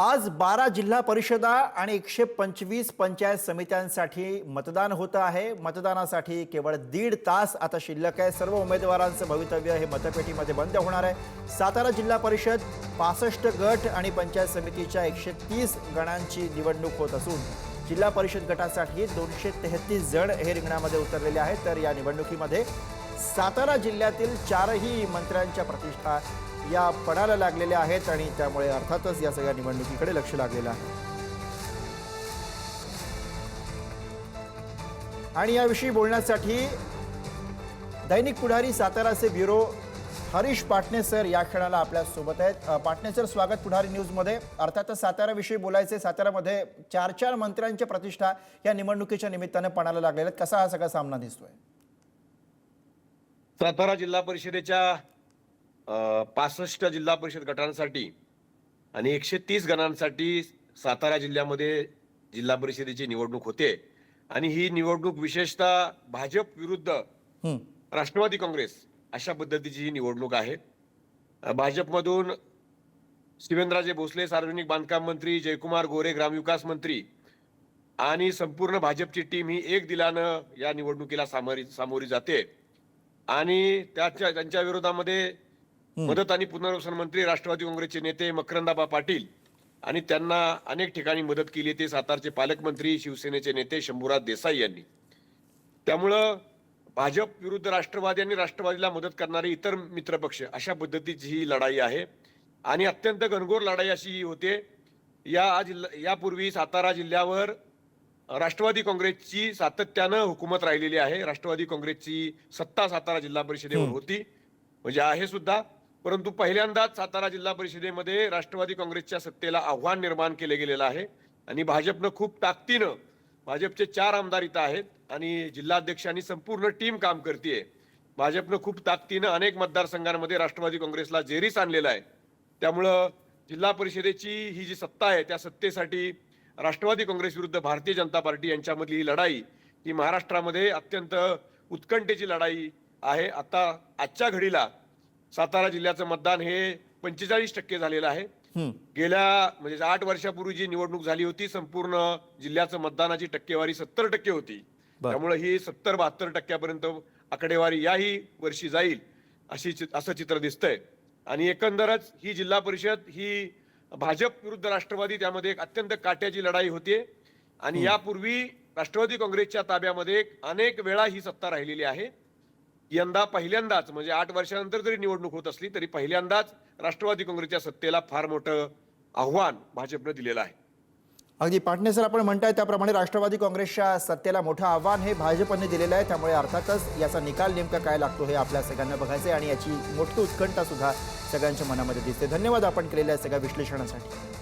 आज बारा जिल्हा परिषदा आणि एकशे पंचवीस पंचायत समित्यांसाठी मतदान होतं आहे. मतदानासाठी केवळ दीड तास आता शिल्लक आहे. सर्व उमेदवारांचं भवितव्य हे मतपेटीमध्ये बंद होणार आहे. सातारा जिल्हा परिषद पासष्ट गट आणि पंचायत समितीच्या एकशे तीस गणांची निवडणूक होत असून जिल्हा परिषद गटासाठी दोनशे तेहतीस जण हे रिंगणामध्ये उतरलेले आहेत. तर या निवडणुकीमध्ये सातारा जिल्ह्यातील चारही मंत्र्यांच्या प्रतिष्ठा या पणाला लागलेल्या आहेत आणि त्यामुळे अर्थातच या सगळ्या निवडणुकीकडे लक्ष लागलेलं आहे. आणि याविषयी बोलण्यासाठी दैनिक पुढारी साताराचे ब्युरो हरीश पाटणे सर या क्षणाला आपल्यासोबत आहेत. पाटणे सर स्वागत पुढारी न्यूजमध्ये. अर्थातच साताराविषयी बोलायचे सातारामध्ये चार चार मंत्र्यांच्या प्रतिष्ठा या निवडणुकीच्या निमित्तानं पणाला लागलेल्या आहेत. कसा हा सगळा सामना दिसतोय? सातारा जिल्हा परिषदेच्या पासष्ट जिल्हा परिषद गटांसाठी आणि एकशे तीस गणांसाठी सातारा जिल्ह्यामध्ये जिल्हा परिषदेची निवडणूक होते. आणि ही निवडणूक विशेषतः भाजप विरुद्ध राष्ट्रवादी काँग्रेस अशा पद्धतीची ही निवडणूक आहे. भाजपमधून शिवेंद्रराजे भोसले सार्वजनिक बांधकाम मंत्री जयकुमार गोरे ग्रामविकास मंत्री आणि संपूर्ण भाजपची टीम ही एक दिलानं या निवडणुकीला सामोरी सामोरी जाते. आणि त्याच्या त्यांच्या विरोधामध्ये मदत आणि पुनर्वसन मंत्री राष्ट्रवादी काँग्रेसचे नेते मकरंदाबा पाटील आणि त्यांना अनेक ठिकाणी मदत केली ते सातारचे पालकमंत्री शिवसेनेचे नेते शंभूराज देसाई यांनी. त्यामुळं भाजप विरुद्ध राष्ट्रवादी आणि राष्ट्रवादीला मदत करणारे इतर मित्रपक्ष अशा पद्धतीची ही लढाई आहे. आणि अत्यंत घनघोर लढाई अशी ही होते. या जिल्हा यापूर्वी सातारा जिल्ह्यावर राष्ट्रवादी काँग्रेसची सातत्यानं हुकूमत राहिलेली आहे. राष्ट्रवादी काँग्रेसची सत्ता सातारा जिल्हा परिषदेवर होती. म्हणजे आहे सुद्धा. परंतु पहिल्यांदाच सातारा जिल्हा परिषदेमध्ये राष्ट्रवादी काँग्रेसच्या सत्तेला आव्हान निर्माण केले गेलेलं आहे. आणि भाजपनं खूप ताकदीनं भाजपचे चार आमदार इथं आहेत आणि जिल्हाध्यक्षांनी संपूर्ण टीम काम करते भाजपनं खूप ताकदीनं अनेक मतदारसंघांमध्ये राष्ट्रवादी काँग्रेसला जेरीस आणलेलं आहे. त्यामुळं जिल्हा परिषदेची ही जी सत्ता आहे त्या सत्तेसाठी राष्ट्रवादी काँग्रेस विरुद्ध भारतीय जनता पार्टी यांच्यामधली ही लढाई ही महाराष्ट्रामध्ये अत्यंत उत्कंठेची लढाई आहे आता आजच्या घडीला सातारा जिल्ह्याचं मतदान हे पंचेचाळीस टक्के झालेलं आहे हं. गेल्या म्हणजे आठ वर्षापूर्वी जी निवडणूक झाली होती संपूर्ण जिल्ह्याचं मतदानाची टक्केवारी सत्तर टक्के होती. त्यामुळे ही सत्तर बहात्तर टक्क्यापर्यंत आकडेवारी याही वर्षी जाईल अशी असं चित्र दिसतंय आणि एकंदरच ही जिल्हा परिषद ही भाजप विरुद्ध राष्ट्रवादी त्यामध्ये एक अत्यंत काट्याची लढाई होते आणि यापूर्वी राष्ट्रवादी काँग्रेसच्या ताब्यामध्ये अनेक वेळा ही सत्ता राहिलेली आहे. यंदा पहिल्यांदाच म्हणजे आठ वर्षानंतर जरी निवडणूक होत असली तरी पहिल्यांदाच राष्ट्रवादी काँग्रेसच्या सत्तेला फार मोठं आव्हान भाजपनं दिलेलं आहे. अगदी पाटणे सर आपण म्हणताय त्याप्रमाणे राष्ट्रवादी काँग्रेसच्या सत्तेला मोठं आव्हान हे भाजपने दिलेलं आहे. त्यामुळे अर्थातच याचा निकाल नेमका काय लागतो हे आपल्या सगळ्यांना बघायचं आहे आणि याची मोठी उत्कंठा सुद्धा सगळ्यांच्या मनामध्ये दिसते. धन्यवाद आपण केलेल्या सगळ्या विश्लेषणासाठी.